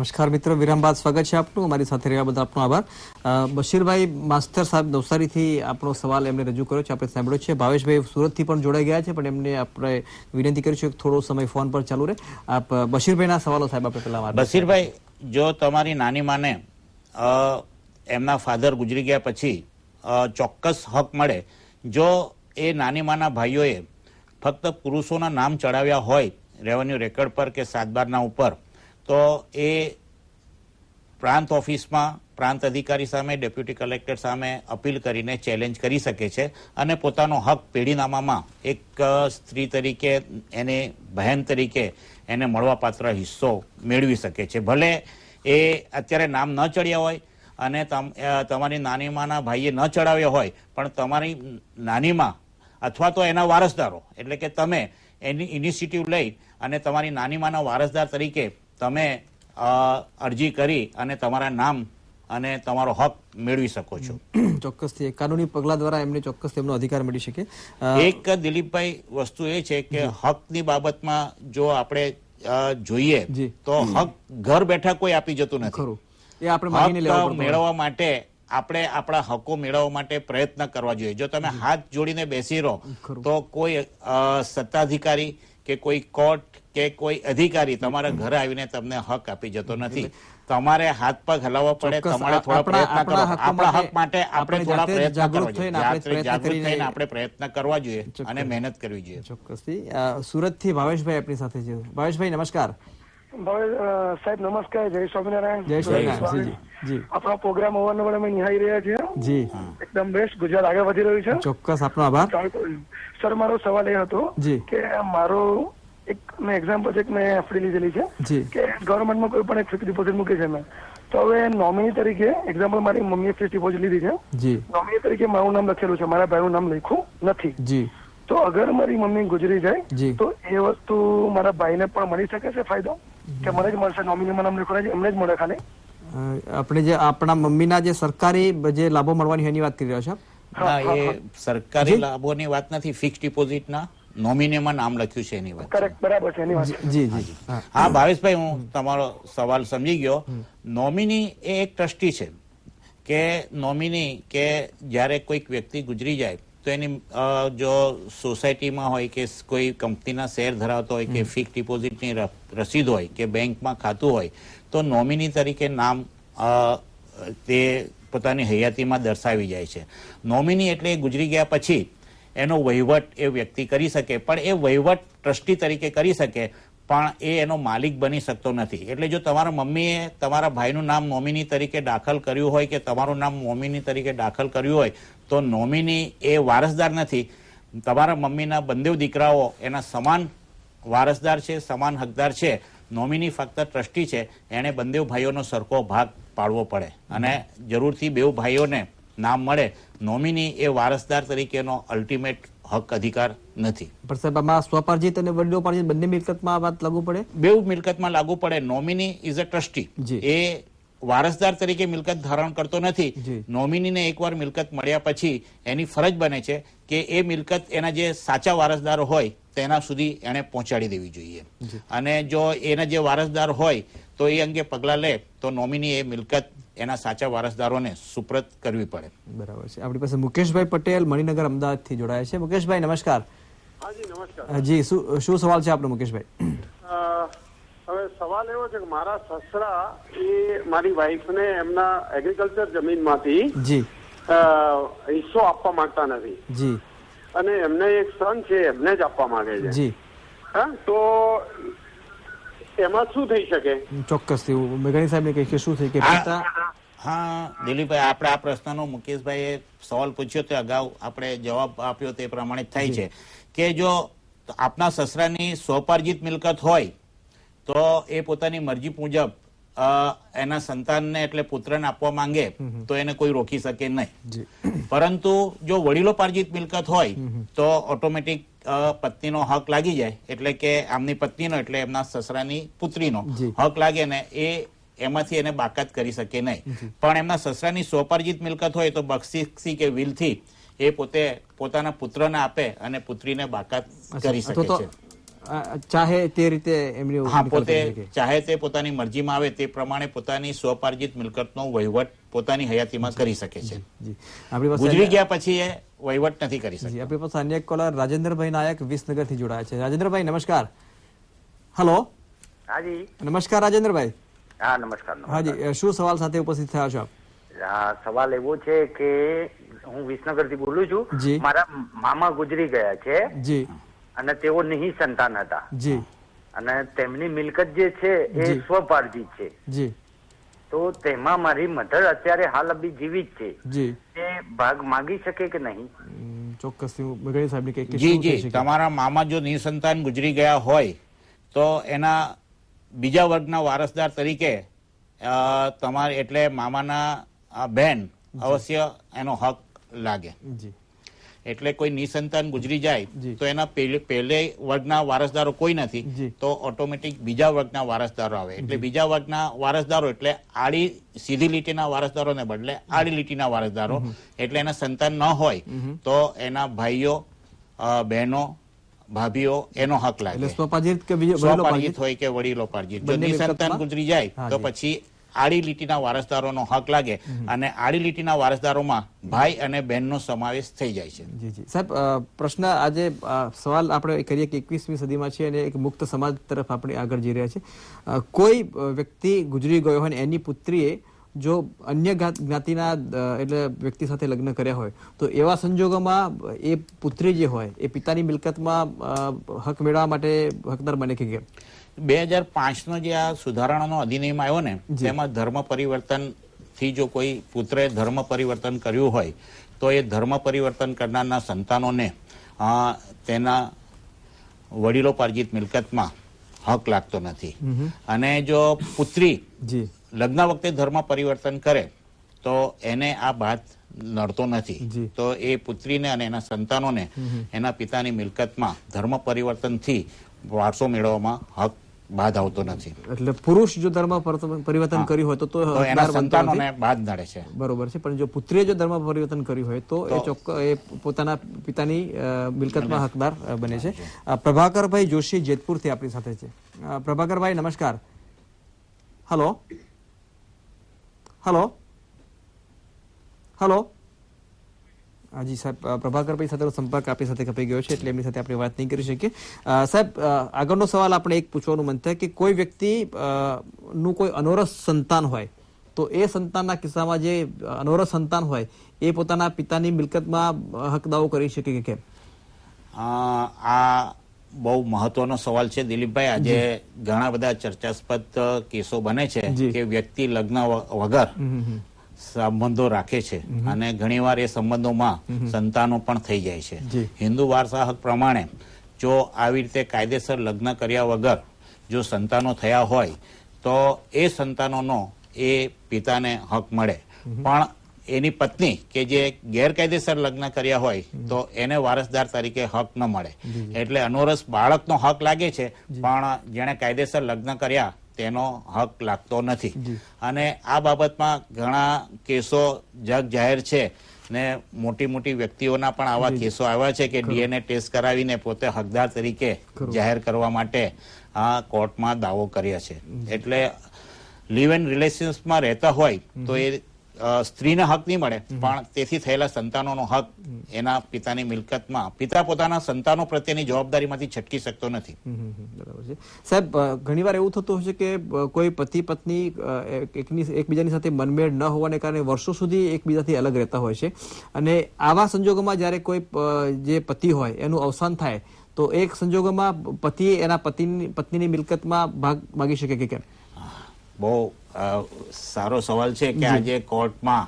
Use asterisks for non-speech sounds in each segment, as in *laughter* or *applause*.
નમસ્કાર મિત્રો, વિરામ બાદ સ્વાગત છે આપનું. અમારી સાથે રહેવા બદલ આપનો આભાર. બશીરભાઈ માસ્ટર સાહેબ નવસારીથી આપણો સવાલ એમને રજૂ કર્યો છે, આપણે સાંભળ્યો છે. ભાવેશભાઈ સુરતથી પણ જોડાઈ ગયા છે, પણ એમને આપણે વિનંતી કરી છે થોડો સમય ફોન પર ચાલુ રહે. આપ બશીરભાઈના સવાલો સાહેબ આપણે પહેલા બશીરભાઈ, જો તમારી નાની માને એમના ફાધર ગુજરી ગયા પછી ચોક્કસ હક મળે. જો એ નાની માના ભાઈઓએ ફક્ત પુરુષોના નામ ચડાવ્યા હોય, રેવન્યુ રેકર્ડ પર કે સાતબારના ઉપર તો એ પ્રાંત ઓફિસમાં પ્રાંત અધિકારી સામે, ડેપ્યુટી કલેક્ટર સામે અપીલ કરીને ચેલેન્જ કરી શકે છે અને પોતાનો હક પેઢીનામામાં એક સ્ત્રી તરીકે એને, બહેન તરીકે એને મળવાપાત્ર હિસ્સો મેળવી શકે છે. ભલે એ અત્યારે નામ ન ચડ્યા હોય અને તમ- તમારી નાનીમાના ભાઈએ ન ચડાવ્યા હોય, પણ તમારી નાનીમાં અથવા તો એના વારસદારો, એટલે કે તમે એની ઇનિશિયેટિવ લઈ અને તમારી નાનીમાના વારસદાર તરીકે તમે અરજી કરી અને તમારા નામ અને તમારો હક મેળવી શકો છો. *clears throat* ચોક્કસથી. કાનૂની પગલા દ્વારા એમને ચોક્કસ તેમનો અધિકાર મળી શકે. એક દિલીપભાઈ વસ્તુ એ છે કે હકની બાબતમાં જો આપણે જોઈએ તો હક ઘર બેઠા કોઈ આપી જતું નથી. ખરું. એ આપણે. મેળવવા માટે આપણે આપણા હકો મેળવવા માટે પ્રયત્ન કરવા જોઈએ. જો તમે હાથ જોડીને બેસી રહો તો કોઈ સત્તાધિકારી કે કોઈ કોર્ટ કે કોઈ અધિકારી તમારા ઘરે આવીને તમને હક આપી જતો નથી. તમારે હાથ પગ હલાવવા પડે તમારે થોડા પ્રયત્ન કરો આપણા હક માટે આપણે થોડા પ્રયત્ન કરવા જોઈએ. થઈને આપણે જાતે પ્રયત્ન જાગૃત થઈને આપણે પ્રયત્ન કરવા જોઈએ અને મહેનત કરવી જોઈએ. ચોક્કસથી સુરતથી ભાવેશભાઈ આપણી સાથે છે. ભાવેશભાઈ નમસ્કાર. સાહેબ નમસ્કાર. જય સ્વામિનારાયણ. જય સ્વામિનારાયણ. આપણો પ્રોગ્રામ અવારનવાર અમે નિહાળી રહ્યા છીએ. જી. એકદમ બેસ્ટ ગુજરાત આગળ વધી રહ્યું છે. ચોક્કસ આપનો આભાર. સર મારો સવાલ એ હતો જી. કે મારો એક મેં એક્ઝામ્પલ એક મેં એફડી લીધેલી છે. કે ગવર્મેન્ટમાં કોઈ પણ એક ફિક્સ ડિપોઝિટ મૂકે છે મેં તો હવે નોમિની તરીકે એક્ઝામ્પલ મારી મમ્મીએ ફિક્સ ડિપોઝિટ લીધી છે. નોમિની તરીકે મારું નામ લખેલું છે. મારા ભાઈનું નામ લખ્યું નથી. જી. તો અગર મારી મમ્મી ગુજરી જાય જી. તો એ વસ્તુ મારા ભાઈને પણ મળી શકે છે ફાયદો? કે મને જ મળશે નોમિનીમાં નામ લખવાનું છે એમને જ મળે ખાલી? આપણે જે આપણા મમ્મીના જે સરકારી જે લાભો મળવાની એની વાત કરી રહ્યા છો એ સરકારી લાભોની વાત નથી ફિક્સ ડિપોઝિટના નોમિનીમાં નામ લખ્યું છે એની વાત. કરેક્ટ બરાબર છે એની વાત. જી જી હા. હા ભાવેશભાઈ હું તમારો સવાલ સમજી ગયો. નોમિની એ એક ટ્રસ્ટી છે કે નોમિની કે જ્યારે કોઈક વ્યક્તિ ગુજરી જાય તો એની જો સોસાયટીમાં હોય કે કોઈ કંપનીના શેર ધરાવતો હોય કે ફિક્સ ડિપોઝિટની રસીદ હોય કે બેંકમાં ખાતું હોય તો નોમિની તરીકે નામ તે પોતાની હયાતીમાં દર્શાવી જાય છે. નોમિની એટલે ગુજરી ગયા પછી એનો વહીવટ એ વ્યક્તિ કરી શકે પણ એ વહીવટ ટ્રસ્ટી તરીકે કરી શકે પણ એ એનો માલિક બની શકતો નથી. એટલે જો તમારા મમ્મીએ તમારા ભાઈનું નામ નોમિની તરીકે દાખલ કર્યું હોય કે તમારું નામ નોમિની તરીકે દાખલ કર્યું હોય તો નોમિની એ વારસદાર નથી. તમારા મમ્મીના બંને દીકરાઓ એના સમાન વારસદાર છે સમાન હકદાર છે. નોમિની ફક્ત ટ્રસ્ટી છે એણે બંને ભાઈઓનો સરખો ભાગ પાડવો પડે. અને જરૂરથી બેઉ ભાઈઓને નામ મળે નોમિની એ વારસદાર તરીકેનો અલ્ટિમેટ હક અધિકાર નથી. પણ સાહેબ આમાં સ્વપાર્જિત અને વડીલોપાર્જિત બંને મિલકતમાં આ વાત લાગુ પડે? બેઉ મિલકતમાં લાગુ પડે. Nominee is a trustee. એ વારસદાર તરીકે મિલકત ધારણ કરતો નથી. નોમિનીને એકવાર મિલકત મળ્યા પછી એની ફરજ બને છે કે એ મિલકત એના જે સાચા વારસદાર હોય તેના સુધી એને પહોંચાડી દેવી જોઈએ. અને જો એના જે વારસદાર હોય તો એ અંગે પગલાં લે તો નોમિની એ મિલકત એના સાચા વારસદારોને સુપ્રત કરવી પડે. બરાબર છે. આપણી પાસે મુકેશભાઈ પટેલ મણિનગર અમદાવાદથી જોડાયા છે. મુકેશભાઈ નમસ્કાર. હાજી નમસ્કાર. જી શું શું સવાલ છે આપનો મુકેશભાઈ? હવે સવાલ એવો છે કે મારા સસરા એ મારી વાઈફને એમના એગ્રીકલ્ચર જમીનમાંથી જી. અ, હિસ્સો આપવા માંગતા નથી. જી. અને એમને એક સન છે એમને જ આપવા માંગે છે. જી. હા તો એમાં શું થઈ શકે? ચોક્કસથી હું મેઘાણી સાહેબને કહી કે શું થઈ કે પિતા હા દિલીપભાઈ આપણે આ પ્રશ્નનો મુકેશભાઈએ સવાલ પૂછ્યો તે અગાઉ આપણે જવાબ આપ્યો તે પ્રમાણે થાય છે. કે જો આપના સસરાની સ્વપાર્જિત મિલકત હોય તો એ પોતાની મરજી મુજબ એના સંતાનને એટલે પુત્રને આપવા માંગે તો એને કોઈ રોકી શકે નહીં. પરંતુ જો વડીલોપાર્જિત મિલકત હોય તો ઓટોમેટિક પત્નીનો હક લાગી જાય. એટલે કે આમની પત્નીનો એટલે એમના સસરાની પુત્રીનો હક લાગે ને એ એમાંથી એને બાકાત કરી શકે નહીં. પણ એમના સસરાની સ્વપાર્જિત મિલકત હોય તો બક્ષિસી કે વિલથી એ પોતે પોતાના પુત્રને આપે અને પુત્રીને બાકાત કરી શકે છે. ચાહે તે રીતે એમની હા પોતે ચાહે તે પોતાની મરજીમાં આવે તે પ્રમાણે પોતાની સ્વપાર્જિત મિલકતનો વહીવટ પોતાની હયાતીમાં કરી શકે છે. આપણી પાસે ગુજરી ગયા પછી એ વહીવટ નથી કરી શકતા. આપણી પાસે અન્ય કોલર રાજેન્દ્રભાઈ નાયક વિસનગરથી જોડાયા છે. રાજેન્દ્રભાઈ નમસ્કાર. હલો હાજી નમસ્કાર રાજેન્દ્રભાઈ. હા નમસ્કાર. હાજી શું સવાલ સાથે ઉપસ્થિત થયા છો આપ? આ સવાલ એવો છે કે હું વિસનગરથી બોલું છું. મારા મામા ગુજરી ગયા છે. જી. અને તેઓ નહીં સંતાન હતા. જી. અને તેમની મિલકત જે છે એ. સ્વપાર્જિત છે. જી. તો તેમાં મારી મધર અત્યારે હાલ અભી જીવિત છે. જી. તે ભાગ માંગી શકે કે નહીં? સાહેબની જી જી. તમારા મામા જો નિસંતાન ગુજરી ગયા હોય તો એના બીજા વર્ગના વારસદાર તરીકે તમારે એટલે મામાના બહેન બેન અવશ્ય એનો હક લાગે. જી. એટલે કોઈ નિસંતાન ગુજરી જાય તો એના પહેલે વર્ગના વારસદારો કોઈ. નથી તો ઓટોમેટિક બીજા વર્ગના વારસદારો આવે. એટલે બીજા વર્ગના વારસદારો એટલે આડી સીધી લીટીના વારસદારોને બદલે આડી લીટીના વારસદારો. એટલે એના સંતાન ન હોય તો એના ભાઈઓ બહેનો ભાભીઓ એનો હક લાગે. સ્વપાર્જિત? હોય કે વડીલો પાર્જિત. જો નિસંતાન ગુજરી જાય તો પછી આડી લીટીના વારસદારોનો હક લાગે અને આડી લીટીના વારસદારોમાં ભાઈ અને બહેનનો સમાવેશ થઈ જાય છે. જી જી. સાહેબ પ્રશ્ન આજે સવાલ આપણે કરીએ કે એકવીસમી સદીમાં છે અને એક મુક્ત સમાજ તરફ આપણે આગળ જઈ રહ્યા છે કોઈ વ્યક્તિ ગુજરી ગયો હોય એની પુત્રીએ જો અન્ય જ્ઞાતિના એટલે વ્યક્તિ સાથે લગ્ન કર્યા હોય તો એવા સંજોગોમાં એ પુત્રી જે હોય એ પિતાની મિલકતમાં હક મેળવવા માટે હકદાર બને કે કેમ? બે હજાર પાંચનો જે આ સુધારણાનો અધિનિયમ આવ્યો ને તેમાં ધર્મ પરિવર્તનથી જો કોઈ પુત્રે ધર્મ પરિવર્તન કર્યું હોય તો એ ધર્મ પરિવર્તન કરનારના સંતાનોને તેના વડીલો પાર્જિત મિલકતમાં હક લાગતો નથી. અને જો પુત્રી લગ્ન વખતે ધર્મ પરિવર્તન કરે તો એને આ ભાત નડતો નથી. તો એ પુત્રીને અને એના સંતાનોને એના પિતાની મિલકતમાં ધર્મ પરિવર્તનથી વારસો મેળવવામાં હક બાદ આવતો નથી. એટલે પુરુષ જો ધર્મ પરિવર્તન કર્યું હોય તો એના સંતાનોને બાદ નડે છે. બરોબર છે પણ જો પુત્રીએ જો ધર્મ પરિવર્તન કર્યું હોય તો એ ચોક્કસ એ પોતાના પિતાની મિલકતમાં હકદાર બને છે. પ્રભાકરભાઈ જોશી જેતપુરથી આપણી સાથે છે. પ્રભાકરભાઈ નમસ્કાર. હલો હલો હલો હાજી સાહેબ પ્રભાકરભાઈ સાથેનો સંપર્ક આપણી સાથે કપાઈ ગયો છે એટલે એમની સાથે આપણે વાત નહીં કરી શકીએ. સાહેબ આગળનો સવાલ આપણે એક પૂછવાનું મન થાય કે કોઈ વ્યક્તિ નું કોઈ અનોરસ સંતાન હોય તો એ સંતાનના કિસ્સામાં જે અનોરસ સંતાન હોય એ પોતાના પિતાની મિલકતમાં અ, હક દાવો કરી શકે કે કેમ? આ બહુ મહત્વનો સવાલ છે. દિલીપભાઈ આજે ઘણા બધા ચર્ચાસ્પદ કેસો બને છે કે વ્યક્તિ લગ્ન વગર સંબંધો રાખે છે. અને ઘણીવાર એ સંબંધોમાં સંતાનો પણ થઈ જાય છે. હિન્દુ વારસાહક પ્રમાણે જો આવી રીતે કાયદેસર લગ્ન કર્યા વગર જો સંતાનો થયા હોય તો એ સંતાનોનો એ પિતાને હક મળે. પણ એની પત્ની કે જે ગેરકાયદેસર લગ્ન કર્યા હોય તો એને વારસદાર તરીકે હક ન મળે. એટલે અનોરસ બાળકનો હક લાગે છે પણ જેણે કાયદેસર લગ્ન કર્યા તેનો હક લાગતો નથી. અને આ બાબતમાં ઘણા કેસો જગ જાહેર છે ને મોટી મોટી વ્યક્તિઓના પણ આવા કેસો આવ્યા છે કે ડીએનએ ટેસ્ટ કરાવીને પોતે હકદાર તરીકે જાહેર કરવા માટે આ કોર્ટમાં દાવો કર્યા છે. એટલે લિવ એન્ડ રિલેશન્સમાં રહેતા હોય તો એ સ્ત્રીને હક નહીં મળે. પણ તેથી થયેલા સંતાનોનો હક એના પિતાની મિલકતમાં. પિતા પોતાના સંતાનો પ્રત્યેની જવાબદારીમાંથી છટકી શકતો નથી. બરાબર છે. સાહેબ ઘણીવાર એવું થતું હશે કે કોઈ પતિ પત્ની એકની એકબીજાની સાથે મનમેળ ન હોવાને કારણે વર્ષો સુધી એકબીજાથી અલગ રહેતા હોય છે. અને આવા સંજોગોમાં જ્યારે કોઈ જે પતિ હોય એનું અવસાન થાય તો એક સંજોગોમાં પતિએ એના પતિની પત્નીની મિલકતમાં ભાગ માગી શકે કે કેમ? બહુ સારો સવાલ છે કે આજે કોર્ટમાં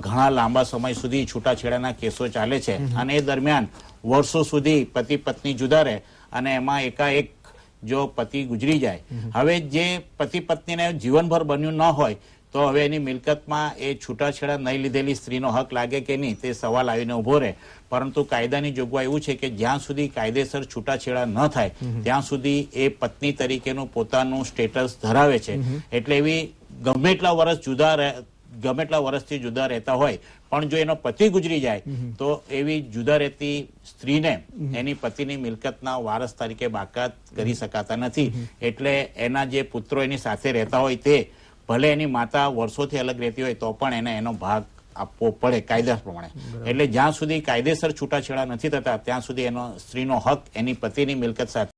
ઘણા લાંબા સમય સુધી છૂટાછેડાના કેસો ચાલે છે. અને એ દરમિયાન વર્ષો સુધી પતિ પત્ની જુદા રહે અને એમાં એકાએક જો પતિ ગુજરી જાય. હવે જે પતિ પત્નીને જીવનભર બન્યું ન હોય તો હવે એની મિલકતમાં એ છૂટાછેડા નહીં લીધેલી સ્ત્રીનો હક લાગે કે નહીં તે સવાલ આવીને ઊભો રહે. પરંતુ કાયદાની જોગવાઈ એવું છે કે જ્યાં સુધી કાયદેસર છૂટાછેડા ન થાય ત્યાં સુધી એ પત્ની તરીકેનું પોતાનું સ્ટેટસ ધરાવે છે. એટલે એવી ગમે એટલા વર્ષ જુદા ગમે એટલા વર્ષથી જુદા રહેતા હોય પણ જો એનો પતિ ગુજરી જાય તો એવી જુદા રહેતી સ્ત્રીને એની પતિની મિલકતના વારસ તરીકે બાકાત કરી શકાતા નથી. એટલે એના જે પુત્રો એની સાથે રહેતા હોય તે ભલે એની માતા વર્ષોથી અલગ રહેતી હોય તો પણ એને એનો ભાગ આપવો પડે કાયદા પ્રમાણે. એટલે જ્યાં સુધી કાયદેસર છૂટાછેડા નથી થતા ત્યાં સુધી એનો સ્ત્રીનો હક એની પતિની મિલકત સાથે